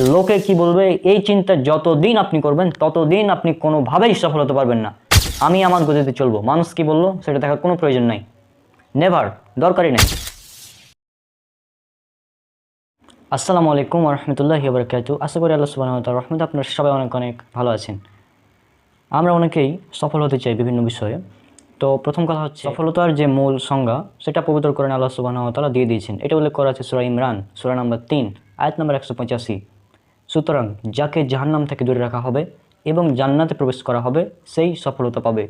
লোকে কি বলবে? এই চিন্তা যতদিন আপনি করবেন, ততদিন আপনি কোনোভাবেই সফল হতে পারবেন না। আমি আমার গতিতে চলবো। মানুষ কি বলল? সেটা দেখার কোনো প্রয়োজন নাই। নেভার দরকারই নেই। আসসালামু আলাইকুম রহমতুল্লাহ বরকাত আশা করি আল্লাহ সুবাহ রহমত আপনার সবাই অনেক অনেক ভালো আছেন। আমরা অনেকেই সফল হতে চাই বিভিন্ন বিষয়ে। তো প্রথম কথা হচ্ছে, সফলতার যে মূল সংজ্ঞা, সেটা পবিত্র করেন আল্লাহ সুবাহ তালা দিয়ে দিয়েছেন। এটা উল্লেখ করা আছে সুরা ইমরান, সুরা নাম্বার তিন, আয়াত নাম্বার একশো পঁচাশি। সুতরাং যাকে জাহান্নাম থেকে দূরে রাখা হবে এবং জান্নাতে প্রবেশ করা হবে, সেই সফলতা পাবে।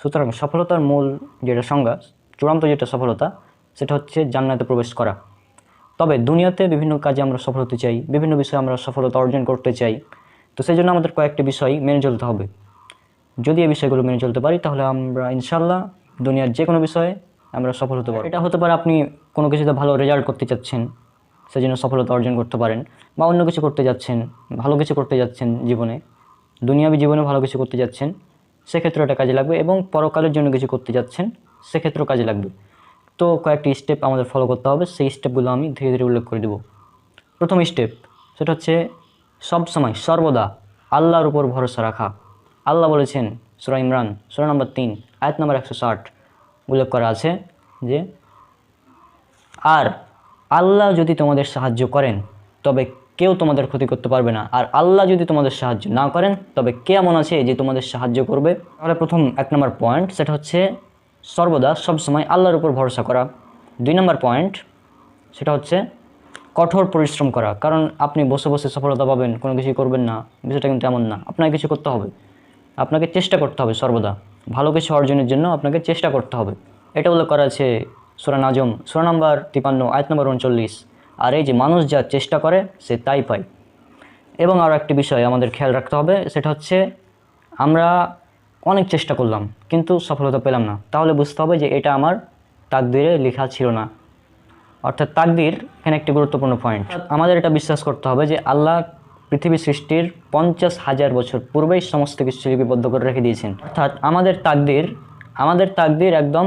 সুতরাং সফলতার মূল যেটা সংজ্ঞা, চূড়ান্ত যেটা সফলতা, সেটা হচ্ছে জান্নাতে প্রবেশ করা। তবে দুনিয়াতে বিভিন্ন কাজে আমরা সফল হতে চাই, বিভিন্ন বিষয়ে আমরা সফলতা অর্জন করতে চাই। তো সেই জন্য আমাদের কয়েকটি বিষয় মেনে চলতে হবে। যদি এই বিষয়গুলো মেনে চলতে পারি, তাহলে আমরা ইনশাল্লাহ দুনিয়ার যে কোনো বিষয়ে আমরা সফল হতে পারি এটা হতে পারে আপনি কোনো কিছুতে ভালো রেজাল্ট করতে চাচ্ছেন। সেই জন্য সফলতা অর্জন করতে পারেন বা অন্য কিছু করতে যাচ্ছেন, ভালো কিছু করতে যাচ্ছেন জীবনে, দুনিয়াবি জীবনে ভালো কিছু করতে যাচ্ছেন, সেক্ষেত্রে এটা কাজে লাগবে এবং পরকালের জন্য কিছু করতে যাচ্ছেন, সেক্ষেত্রেও কাজে লাগবে। তো কয়েকটি স্টেপ আমাদের ফলো করতে হবে, সেই স্টেপগুলো আমি ধীরে ধীরে উল্লেখ করে দেবো। প্রথম স্টেপ সেটা হচ্ছে সব সময় সর্বদা আল্লাহর উপর ভরসা রাখা। আল্লাহ বলেছেন, সুরা ইমরান, সুরা নম্বর তিন, আয়াত নম্বর একশো ষাট, উল্লেখ করা আছে যে, আর আল্লাহ যদি তোমাদের সাহায্য করেন, তবে কেউ তোমাদের ক্ষতি করতে পারবে না। আর আল্লাহ যদি তোমাদের সাহায্য না করেন, তবে কে এমন আছে যে তোমাদের সাহায্য করবে? তাহলে প্রথম এক নম্বর পয়েন্ট সেটা হচ্ছে সর্বদা সবসময় আল্লাহর উপর ভরসা করা। দুই নম্বর পয়েন্ট সেটা হচ্ছে কঠোর পরিশ্রম করা। কারণ আপনি বসে বসে সফলতা পাবেন, কোনো কিছু করবেন না। বিষয়টা কিন্তু এমন না। আপনাকে কিছু করতে হবে। আপনাকে চেষ্টা করতে হবে সর্বদা। ভালো কিছু অর্জনের জন্য আপনাকে চেষ্টা করতে হবে। এটা উল্লেখ করা আছে সুরা নাজম, সুরা নাম্বার তিপান্ন, আয়াত নম্বর উনচল্লিশ। আর এই যে মানুষ যা চেষ্টা করে, সে তাই পায়। এবং আরও একটি বিষয় আমাদের খেয়াল রাখতে হবে, সেটা হচ্ছে আমরা অনেক চেষ্টা করলাম, কিন্তু সফলতা পেলাম না। তাহলে বুঝতে হবে যে এটা আমার তাকদিরে লেখা ছিল না। অর্থাৎ তাকদির এখানে একটি গুরুত্বপূর্ণ পয়েন্ট আমাদের এটা বিশ্বাস করতে হবে যে আল্লাহ পৃথিবী সৃষ্টির পঞ্চাশ হাজার বছর পূর্বেই সমস্ত কিছু লিপিবদ্ধ করে রেখে দিয়েছেন। অর্থাৎ আমাদের তাকদির আমাদের তাকদির একদম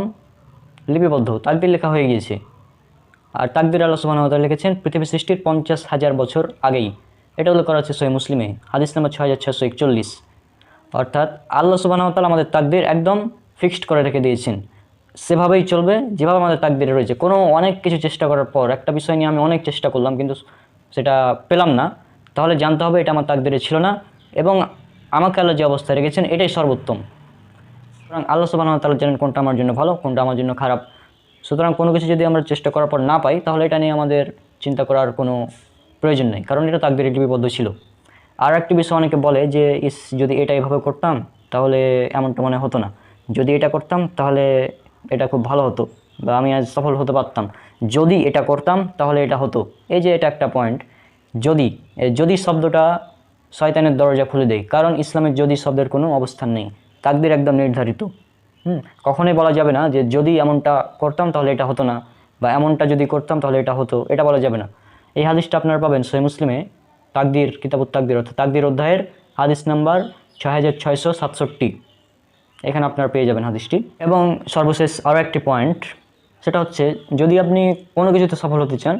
লিপিবদ্ধ, তাকদির লেখা হয়ে গিয়েছে। আর তাকদির আল্লাহ সুবাহ লিখেছেন, পৃথিবী সৃষ্টির পঞ্চাশ হাজার বছর আগেই। এটা উল্লেখ করা হচ্ছে সহি মুসলিমে, হাদিস নাম্বার ছয় হাজার ছশো একচল্লিশ। অর্থাৎ আল্লাহ সুবাহ তালা আমাদের তাকদির একদম ফিক্সড করে রেখে দিয়েছেন। সেভাবেই চলবে, যেভাবে আমাদের তাকদিরে রয়েছে। কোনো অনেক কিছু চেষ্টা করার পর, একটা বিষয় নিয়ে আমি অনেক চেষ্টা করলাম, কিন্তু সেটা পেলাম না। তাহলে জানতে হবে এটা আমার তাকদিরে ছিল না। এবং আমাকে আল্লাহ যে অবস্থায় রেখেছেন, এটাই সর্বোত্তম। সুতরাং আল্লাহ সুবাহ তালা জানেন কোনটা আমার জন্য ভালো, কোনটা আমার জন্য খারাপ। সুতরাং কোনো কিছু যদি আমরা চেষ্টা করার পর না পাই, তাহলে এটা নিয়ে আমাদের চিন্তা করার কোনো প্রয়োজন নেই, কারণ এটা তাকদিরে লিপিবদ্ধ ছিল। আর একটি বিষয় অনেকে বলে যে, ইস, যদি এটা এভাবে করতাম, তাহলে এমনটা মনে হতো না। যদি এটা করতাম, তাহলে এটা খুব ভালো হতো, বা আমি আজ সফল হতে পারতাম। যদি এটা করতাম, তাহলে এটা হতো। এই যে এটা একটা পয়েন্ট যদি যদি শব্দটা শয়তানের দরজা খুলে দেয়, কারণ ইসলামের যদি শব্দের কোনো অবস্থান নেই। তাকদির একদম নির্ধারিত। হুম, কখনোই বলা যাবে না যে যদি এমনটা করতাম তাহলে এটা হতো না বা এমনটা যদি করতাম তাহলে এটা হতো, এটা বলা যাবে না। এই হাদিসটা আপনারা পাবেন সহি মুসলিমে, তাকদির, কিতাবুত তাকদির, অর্থাৎ তাকদির অধ্যায়ের হাদিস নাম্বার ছয় হাজার ছয়শো সাতষট্টি। এখানে আপনারা পেয়ে যাবেন হাদিসটি। এবং সর্বশেষ আরও একটি পয়েন্ট, সেটা হচ্ছে যদি আপনি কোনো কিছুতে সফল হতে চান,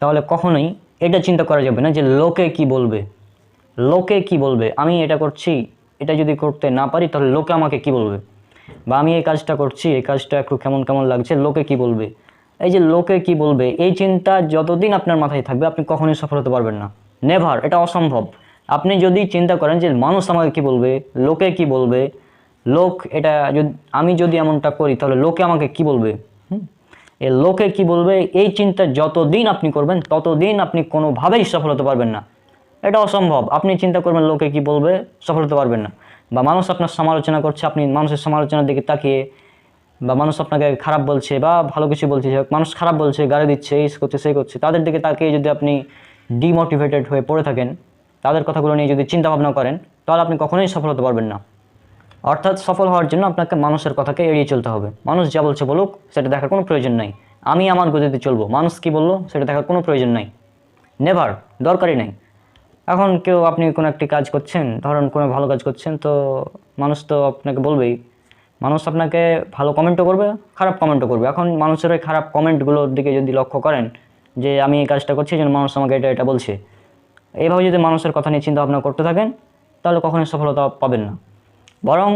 তাহলে কখনোই এটা চিন্তা করা যাবে না যে লোকে কি বলবে। লোকে কি বলবে? আমি এটা করছি এটা যদি করতে না পারি, তাহলে লোকে আমাকে কি বলবে? বা আমি এই কাজটা করছি, এই কাজটা একটু কেমন কেমন লাগছে, লোকে কি বলবে? এই যে লোকে কি বলবে, এই চিন্তা যতদিন আপনার মাথায় থাকবে, আপনি কখনোই সফল হতে পারবেন না। নেভার এটা অসম্ভব। আপনি যদি চিন্তা করেন যে মানুষ আমাকে কি বলবে, লোকে কি বলবে, লোক এটা যদি, আমি যদি এমনটা করি, তাহলে লোকে আমাকে কি বলবে? হুম? এ লোকে কি বলবে, এই চিন্তা যতদিন আপনি করবেন, ততদিন আপনি কোনোভাবেই সফল হতে পারবেন না। এটা অসম্ভব আপনি চিন্তা করবেন লোকে কি বলবে, সফল হতে পারবেন না। বা মানুষ আপনার সমালোচনা করছে, আপনি মানুষের সমালোচনার দিকে তাকিয়ে, বা মানুষ আপনাকে খারাপ বলছে, বা ভালো কিছু বলছে মানুষ খারাপ বলছে, গালি দিচ্ছে, এই করছে, সেই করছে, তাদের দিকে তাকিয়ে যদি আপনি ডিমোটিভেটেড হয়ে পড়ে থাকেন, তাদের কথাগুলো নিয়ে যদি চিন্তা ভাবনা করেন, তাহলে আপনি কখনোই সফল হতে পারবেন না। অর্থাৎ সফল হওয়ার জন্য আপনাকে মানুষের কথাকে এড়িয়ে চলতে হবে। মানুষ যা বলছে বলুক, সেটা দেখার কোনো প্রয়োজন নাই। আমি আমার গতিতে চলবো। মানুষ কি বলল, সেটা দেখার কোনো প্রয়োজন নাই। নেভার দরকারই নাই। এখন কেউ আপনি কোনো একটি কাজ করছেন, ধরুন কোনো ভালো কাজ করছেন, তো মানুষ তো আপনাকে বলবেই। মানুষ আপনাকে ভালো কমেন্টও করবে, খারাপ কমেন্টও করবে। এখন মানুষের ওই খারাপ কমেন্টগুলোর দিকে যদি লক্ষ্য করেন, যে আমি এই কাজটা করছি যেন মানুষ আমাকে এটা এটা বলছে। এইভাবে যদি মানুষের কথা নিয়ে চিন্তা ভাবনা করতে থাকেন, তাহলে কখনোই সফলতা পাবেন না। বরং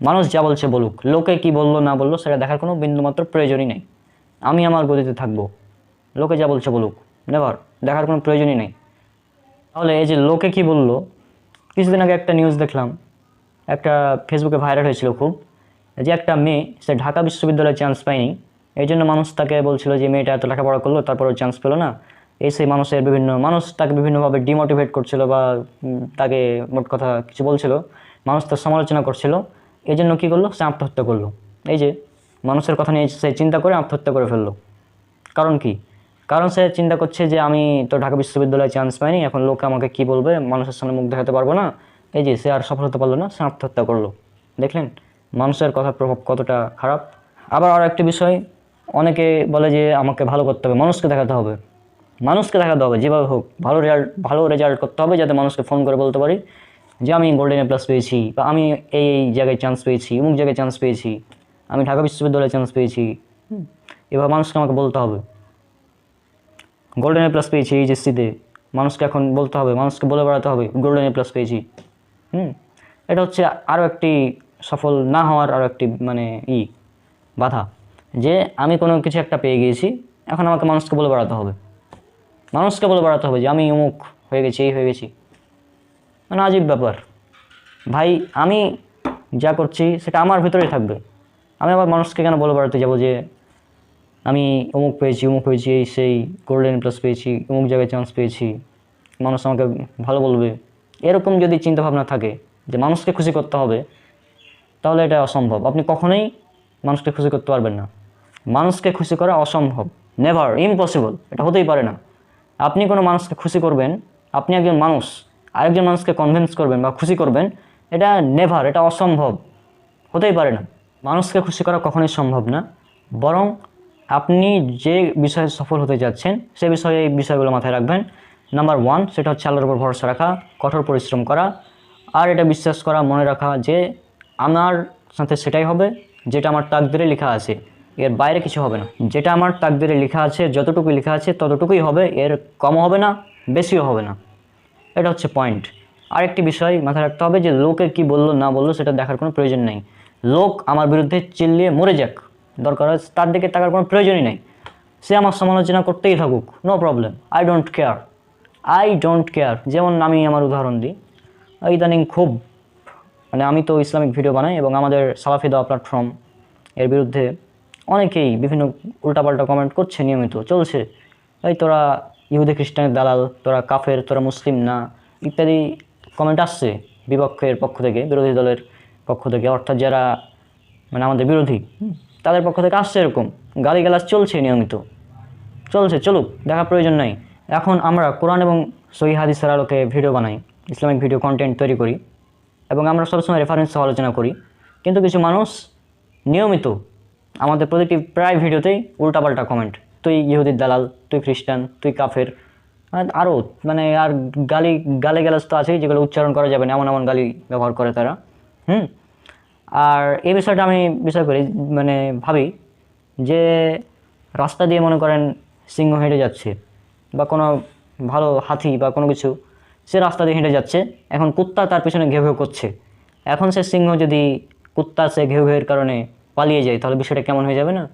মানুষ যা বলছে বলুক, লোকে কি বলল, না বলল, সেটা দেখার কোনো বিন্দুমাত্র প্রয়োজনই নেই। আমি আমার গতিতে থাকব। লোকে যা বলছে বলুক নেভার দেখার কোনো প্রয়োজনই নেই। তাহলে এই যে লোকে কি বলল? কিছুদিন আগে একটা নিউজ দেখলাম। একটা ফেসবুকে ভাইরাল হয়েছিল খুব। যে একটা মেয়ে, সে ঢাকা বিশ্ববিদ্যালয়ে চান্স পায়নি। এই জন্য মানুষ তাকে বলছিল যে মেয়েটা এত লেখাপড়া করল তারপরেও চান্স পেল না। এই সেই মানুষের বিভিন্ন, মানুষ তাকে বিভিন্নভাবে ডিমোটিভেট করছিল বা তাকে মোট কথা কিছু বলছিল। মানুষ তার সমালোচনা করছিল। এই জন্য কী করল? সে আত্মহত্যা করল। এই যে মানুষের কথা নিয়ে সে চিন্তা করে আত্মহত্যা করে ফেলল। কারণ কি? কারণ সে চিন্তা করছে যে আমি তো ঢাকা বিশ্ববিদ্যালয়ে চান্স পাইনি, এখন লোকে আমাকে কি বলবে? মানুষের সামনে মুখ দেখাতে পারব না। এই যে সে আর সফল হতে পারল না সে আত্মহত্যা করল। দেখলেন? মানুষের কথার প্রভাব কতটা খারাপ। আবার আর একটি বিষয়, অনেকে বলে যে আমাকে ভালো করতে হবে, মানুষকে দেখাতে হবে। মানুষকে দেখাতে হবে, যেভাবে হোক। ভালো রেজাল্ট ভালো রেজাল্ট করতে হবে যাতে মানুষকে ফোন করে বলতে পারি যে আমি গোল্ডেন এ প্লাস পেয়েছি বা আমি এই এই জায়গায় চান্স পেয়েছি, অমুক জায়গায় চান্স পেয়েছি, আমি ঢাকা বিশ্ববিদ্যালয়ে চান্স পেয়েছি। এভাবে মানুষকে আমাকে বলতে হবে। গোল্ডেন এ প্লাস পেয়েছি এইচএসসিতে মানুষকে এখন বলতে হবে, মানুষকে বলে বেড়াতে হবে গোল্ডেন এ প্লাস পেয়েছি। হুম? এটা হচ্ছে আরও একটি সফল না হওয়ার আরও একটি মানে ই, বাধা। যে আমি কোনো কিছু একটা পেয়ে গিয়েছি, এখন আমাকে মানুষকে বলে বেড়াতে হবে। মানুষকে বলে বেড়াতে হবে যে, আমি অমুক, হয়ে গেছি, এই হয়ে গেছি। মানে আজীব ব্যাপার। ভাই, আমি যা করছি, সেটা আমার ভিতরেই থাকবে। আমি আবার মানুষকে কেন বলে বেড়াতে যাব যে আমি অমুক পেয়েছি অমুক পেয়েছি, এই সেই গোল্ডেন প্লাস পেয়েছি, অমুক জায়গায় চান্স পেয়েছি। মানুষ আমাকে ভালো বলবে। এরকম যদি চিন্তাভাবনা থাকে যে মানুষকে খুশি করতে হবে, তাহলে এটা অসম্ভব। আপনি কখনোই মানুষকে খুশি করতে পারবেন না। মানুষকে খুশি করা অসম্ভব। নেভার ইম্পসিবল এটা হতেই পারে না। আপনি কোনো মানুষকে খুশি করবেন, আপনি একজন মানুষ, আরেকজন মানুষকে কনভিন্স করবেন বা খুশি করবেন, এটা নেভার এটা অসম্ভব। হতেই পারে না। মানুষকে খুশি করা কখনোই সম্ভব না। বরং আপনি যে বিষয়ে সফল হতে যাচ্ছেন, সে বিষয়ে এই বিষয়গুলো মাথায় রাখবেন। নাম্বার ওয়ান সেটা হচ্ছে আল্লাহর উপর ভরসা রাখা, কঠোর পরিশ্রম করা। আর এটা বিশ্বাস করা, মনে রাখা যে আমার সাথে সেটাই হবে, যেটা আমার তাকদিরে লেখা আছে, এর বাইরে কিছু হবে না। যেটা আমার তাকদিরে লেখা আছে যতটুকু লেখা আছে, ততটুকুই হবে, এর কমও হবে না, বেশিও হবে না। এটা হচ্ছে পয়েন্ট আরেকটি বিষয় মাথায় রাখতে হবে যে লোকে কি বলল, না বলল, সেটা দেখার কোনো প্রয়োজন নেই। লোক আমার বিরুদ্ধে চিল্লিয়ে মরে যাক। দরকার হয়, তার দিকে তাকার কোনো প্রয়োজনই নেই। সে আমার সমালোচনা করতেই থাকুক no problem I don't care I don't care যেমন আমি আমার উদাহরণ দিই, ইদানিং খুব মানে আমি তো ইসলামিক ভিডিও বানাই এবং আমাদের সালাফি দেওয়া প্ল্যাটফর্ম এর বিরুদ্ধে অনেকেই বিভিন্ন উল্টাপাল্টা কমেন্ট করছে নিয়মিত, চলছে। এই তোরা ইহুদি খ্রিস্টানের দালাল, তোরা কাফের, তোরা মুসলিম না, ইত্যাদি কমেন্ট আসছে বিপক্ষের পক্ষ থেকে, বিরোধী দলের পক্ষ থেকে। অর্থাৎ যারা মানে আমাদের বিরোধী তাদের পক্ষ থেকে আসছে এরকম। গালিগালাজ চলছে নিয়মিত। চলছে, চলুক, দেখা প্রয়োজন নাই। এখন আমরা কোরআন এবং সহি হাদিসের আলোকে ভিডিও বানাই, ইসলামিক ভিডিও কন্টেন্ট তৈরি করি এবং আমরা সবসময় রেফারেন্স আলোচনা করি। কিন্তু কিছু মানুষ নিয়মিত আমাদের প্রতিটি প্রায় ভিডিওতেই উল্টাপাল্টা কমেন্ট তুই ইহুদির দালাল, তুই খ্রিস্টান, তুই কাফের, আর আরও মানে আর গালি গালি গ্যালাজ তো আছেই যেগুলো উচ্চারণ করা যাবে না, এমন এমন গালি ব্যবহার করে তারা। হুম? আর এই বিষয়টা আমি বিষয় করি মানে ভাবি যে রাস্তা দিয়ে মনে করেন সিংহ হেঁটে যাচ্ছে বা কোনো ভালো হাতি বা কোনো কিছু, সে রাস্তা দিয়ে হেঁটে যাচ্ছে, এখন কুত্তা তার পিছনে ঘেউ ঘেউ করছে। এখন সে সিংহ যদি কুত্তা সে ঘেউ ঘেউয়ের কারণে পালিয়ে যায়, তাহলে বিষয়টা কেমন হয়ে যাবে না?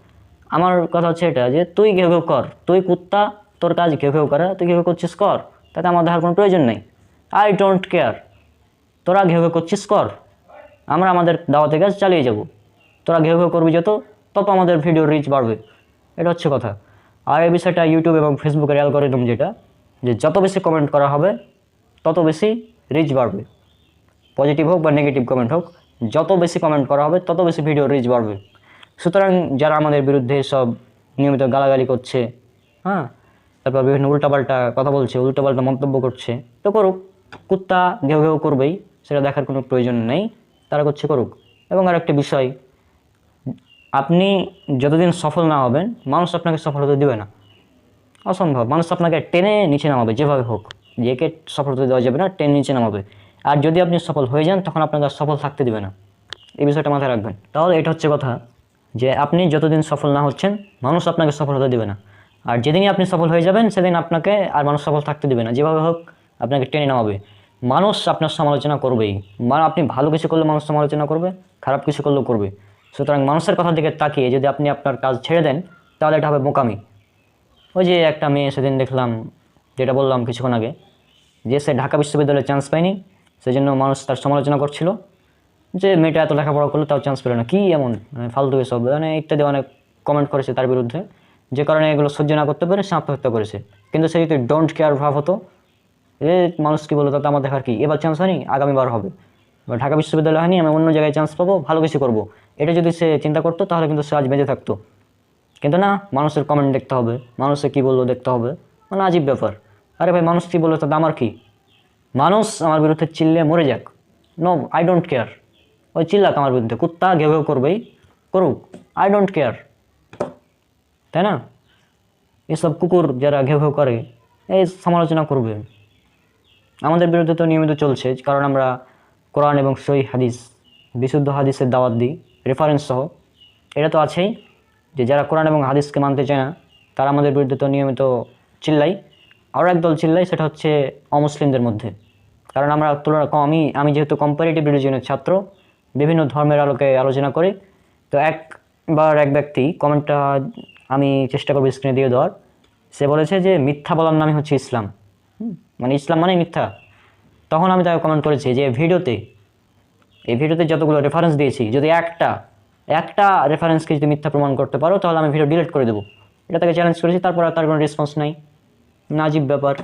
আমার কথা হচ্ছে এটা যে তুই ঘেউ ঘেউ কর, তুই কুত্তা, তোর কাজ ঘেউ ঘেউ করা, তুই ঘেউ করছিস কর, তাতে আমার দেখার কোনো প্রয়োজন নেই। আই ডোন্ট কেয়ার তোরা ঘেউ ঘেউ করছিস কর। আমরা আমাদের দাওয়াতে কাজ চালিয়ে যাব। তোরা ঘেউ ঘেউ করবি যত, তত আমাদের ভিডিওর রিচ বাড়বে। এটা হচ্ছে কথা। আর এই বিষয়টা ইউটিউব এবং ফেসবুকের অ্যালগোরিদম যেটা, যে যত বেশি কমেন্ট করা হবে, তত বেশি রিচ বাড়বে। পজিটিভ হোক বা নেগেটিভ কমেন্ট হোক, যত বেশি কমেন্ট করা হবে, তত বেশি ভিডিও রিচ বাড়বে। সুতরাং যারা আমাদের বিরুদ্ধে সব নিয়মিত গালাগালি করছে হ্যাঁ তারপর বিভিন্ন উল্টাপাল্টা কথা বলছে, উল্টাপাল্টা মন্তব্য করছে, তো করুক। কুত্তা ঘেউ ঘেউ করবেই, সেটা দেখার কোনো প্রয়োজন নেই। তারা করছে করুক। এবং আর একটা বিষয়, আপনি যতদিন সফল না হবেন, মানুষ আপনাকে সফল হতে দেবে না। অসম্ভব। মানুষ আপনাকে টেনে নিচে নামাবে, যেভাবে হোক। যে একে সফল হতে দেওয়া যাবে না, টেনে নিচে নামাবে। আর যদি আপনি সফল হয়ে যান, তখন আপনাকে সফল থাকতে দেবে না। এই বিষয়টা মাথায় রাখবেন। তাহলে এটা হচ্ছে কথা যে, আপনি যতদিন সফল না হচ্ছেন, মানুষ আপনাকে সফল হতে দেবে না। আর যেদিনই আপনি সফল হয়ে যাবেন, সেদিন আপনাকে আর মানুষ সফল থাকতে দেবে না। যেভাবে হোক, আপনাকে টেনে নামাবে। মানুষ আপনার সমালোচনা করবেই। মানে আপনি ভালো কিছু করলে মানুষ সমালোচনা করবে, খারাপ কিছু করলেও করবে। সুতরাং মানুষের কথার দিকে তাকিয়ে যদি আপনি আপনার কাজ ছেড়ে দেন, তাহলে এটা হবে বোকামি। ওই যে একটা মেয়ে সেদিন দেখলাম, যেটা বললাম কিছুক্ষণ আগে, যে সে ঢাকা বিশ্ববিদ্যালয়ে চান্স পায়নি, সেজন্য মানুষ তার সমালোচনা করছিল। যে মেয়েটা এত লেখাপড়া করল তাও চান্স পেল না। কী এমন? মানে ফালতু এসব। মানে ইত্যাদি অনেক কমেন্ট করেছে তার বিরুদ্ধে। যে কারণে এগুলো সহ্য না করতে পেরে সে আত্মহত্যা করেছে। কিন্তু সে যদি ডোন্ট কেয়ার ভাব হতো এ মানুষ কী বলো তাতে আমার দেখার কি? এবার চান্স হয়নি আগামীবার হবে। বা ঢাকা বিশ্ববিদ্যালয় হয়নি, আমি অন্য জায়গায় চান্স পাবো, ভালো কিছু করব। এটা যদি সে চিন্তা করতো, তাহলে কিন্তু সে আজ বেঁচে থাকতো। কিন্তু না, মানুষের কমেন্ট দেখতে হবে, মানুষে কী বলল দেখতে হবে। মানে আজীব ব্যাপার। আরে ভাই, মানুষ কী বলল, তাতে আমার কি? মানুষ আমার বিরুদ্ধে চিল্লে মরে যাক। নো আই ডোন্ট কেয়ার ওই চিল্লাক আমার বিরুদ্ধে, কুত্তা ঘেউ ঘেউ করবেই, করুক। আই ডোন্ট কেয়ার তাই না? এসব কুকুর যারা ঘেউ ঘেউ করে, এই সমালোচনা করবে। আমাদের বিরুদ্ধে তো নিয়মিত চলছে, কারণ আমরা কোরআন এবং সই হাদিস, বিশুদ্ধ হাদিসের দাওয়াত দিই রেফারেন্স সহ। এটা তো আছেই যে যারা কোরআন এবং হাদিসকে মানতে চায় না, তারা আমাদের বিরুদ্ধে তো নিয়মিত চিল্লাই। আরও একদল চিল্লাই, সেটা হচ্ছে অমুসলিমদের মধ্যে। কারণ আমরা তুলনা আমি আমি যেহেতু কম্পারেটিভ রিলিজনের ছাত্র, বিভিন্ন ধর্মের আলোকে আলোচনা করি, তো একবার এক ব্যক্তি কমেন্টটা আমি চেষ্টা করব স্ক্রিনে দিয়ে দেওয়ার। সে বলেছে যে, মিথ্যা বলার নামই হচ্ছে ইসলাম। মানে ইসলাম মানে মিথ্যা। তখন আমি তাকে কমেন্ট করেছি যে, ভিডিওতে, এই ভিডিওতে যতগুলো রেফারেন্স দিয়েছি, যদি একটা একটা রেফারেন্সকে যদি মিথ্যা প্রমাণ করতে পারো, তাহলে আমি ভিডিও ডিলিট করে দেবো। এটা তাকে চ্যালেঞ্জ করেছি, তারপর আর তার কোনো রেসপন্স নাই। নাজিব ব্যাপার।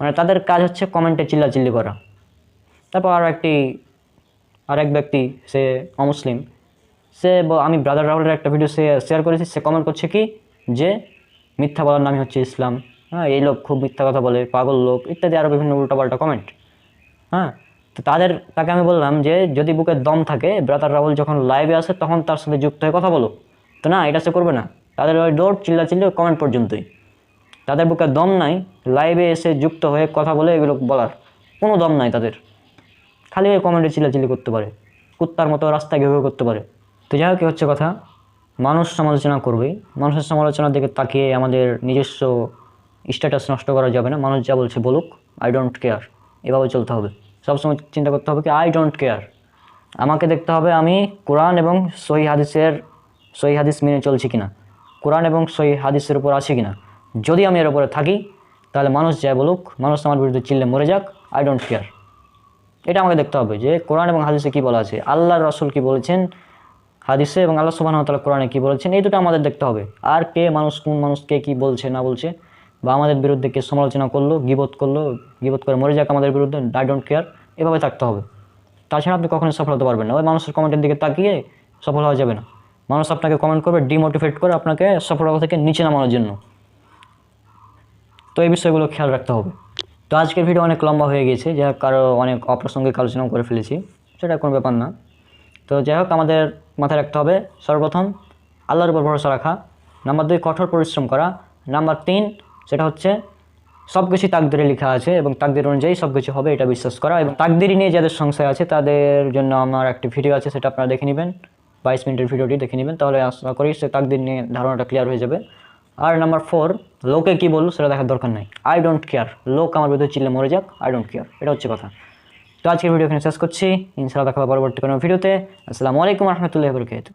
মানে তাদের কাজ হচ্ছে কমেন্টে চিল্লাচিল্লি করা। তারপর আরও একটি আর এক ব্যক্তি, সে অমুসলিম, সে আমি ব্রাদার রাহুলের একটা ভিডিও সে শেয়ার করেছি, সে কমেন্ট করছে কি? যে, মিথ্যা বলার নামই হচ্ছে ইসলাম। হ্যাঁ এই লোক খুব মিথ্যা কথা বলে, পাগল লোক, ইত্যাদি আরও বিভিন্ন উল্টোপাল্টা কমেন্ট হ্যাঁ তো তাদের, তাকে আমি বললাম যে যদি বুকের দম থাকে ব্রাদার রাহুল যখন লাইভে আসে তখন তার সাথে যুক্ত হয়ে কথা বলো। তো না, এটা সে করবে না। তাদের ওই ডোর চিল্লা চিল্লি কমেন্ট পর্যন্তই। তাদের বুকে দম নাই লাইভে এসে যুক্ত হয়ে কথা বলে এগুলো বলার কোনো দম নাই তাদের। খালি ওই কমেন্টে চিল্লাচিল্লি করতে পারে। কুত্তার মতো রাস্তায় ঘেউ করতে পারে। তো যাই হোক হচ্ছে কথা। মানুষ সমালোচনা করবেই। মানুষের সমালোচনার দিকে তাকিয়ে আমাদের নিজস্ব স্ট্যাটাস নষ্ট করা যাবে না। মানুষ যা বলছে বলুক আই ডোন্ট কেয়ার এভাবে চলতে হবে। সবসময় চিন্তা করতে হবে কি আই ডোন্ট কেয়ার আমাকে দেখতে হবে আমি কোরআন এবং সহি হাদিসের, সহি হাদিস মেনে চলছি কিনা। কোরআন এবং সহি হাদিসের উপর আছি কিনা। যদি আমি এর উপরে থাকি, তাহলে মানুষ যা বলুক, মানুষ আমার বিরুদ্ধে চিল্লে মরে যাক আই ডোন্ট কেয়ার এটা আমাকে দেখতে হবে যে কোরআন এবং হাদিসে কী বলা আছে। আল্লাহর রসুল কী বলেছেন? হাদিসে এবং আল্লাহ সুবাহ তালা কোরআনে কী বলেছেন? এই দুটো আমাদের দেখতে হবে। আর কে মানুষ, কোন মানুষ কে কী বলছে, না বলছে বা আমাদের বিরুদ্ধে কে সমালোচনা করল, গিবত করল, গিবত করে মরে যাক আমাদের বিরুদ্ধে আই ডোন্ট কেয়ার এভাবে থাকতে হবে। তাছাড়া আপনি কখনোই সফল হতে পারবেন না। ওই মানুষের কমেন্টের দিকে তাকিয়ে সফল হওয়া যাবে না। মানুষ আপনাকে কমেন্ট করবে ডিমোটিভেট করে আপনাকে সফলতা থেকে নিচে নামানোর জন্য। তো এই বিষয়গুলো খেয়াল রাখতে হবে। তো আজকের ভিডিও অনেক লম্বা হয়ে গেছে যা হোক কারও অনেক অপ্রাসঙ্গিক আলোচনাও করে ফেলেছি, সেটা কোনো ব্যাপার না। তো যাই হোক, আমাদের মাথায় রাখতে হবে, সর্বপ্রথম আল্লাহর উপর ভরসা রাখা, নাম্বার দুই, কঠোর পরিশ্রম করা, নাম্বার তিন সেটা হচ্ছে সব কিছুই তাকদিরে লেখা আছে এবং তাকদির অনুযায়ী সব কিছু হবে, এটা বিশ্বাস করা। এবং তাকদিরি নিয়ে যাদের সংশয় আছে, তাদের জন্য আমার একটি ভিডিও আছে, সেটা আপনারা দেখে নেবেন। বাইশ মিনিটের ভিডিওটি দেখে নেবেন, তাহলে আশা করি সে তাকদির নিয়ে ধারণাটা ক্লিয়ার হয়ে যাবে। আর নাম্বার ফোর লোকে কী বলল সেটা দেখার দরকার নাই। আই ডোন্ট কেয়ার লোক আমার বিরুদ্ধে চিল্লে মরে যাক আই ডোন্ট কেয়ার এটা হচ্ছে কথা। তো আজকের ভিডিও এখানে শেষ করছি। ইনশাআল্লাহ দেখা পরবর্তী কোনো ভিডিওতে আসসালামু আলাইকুম রহমতুল্লাহ বরকাত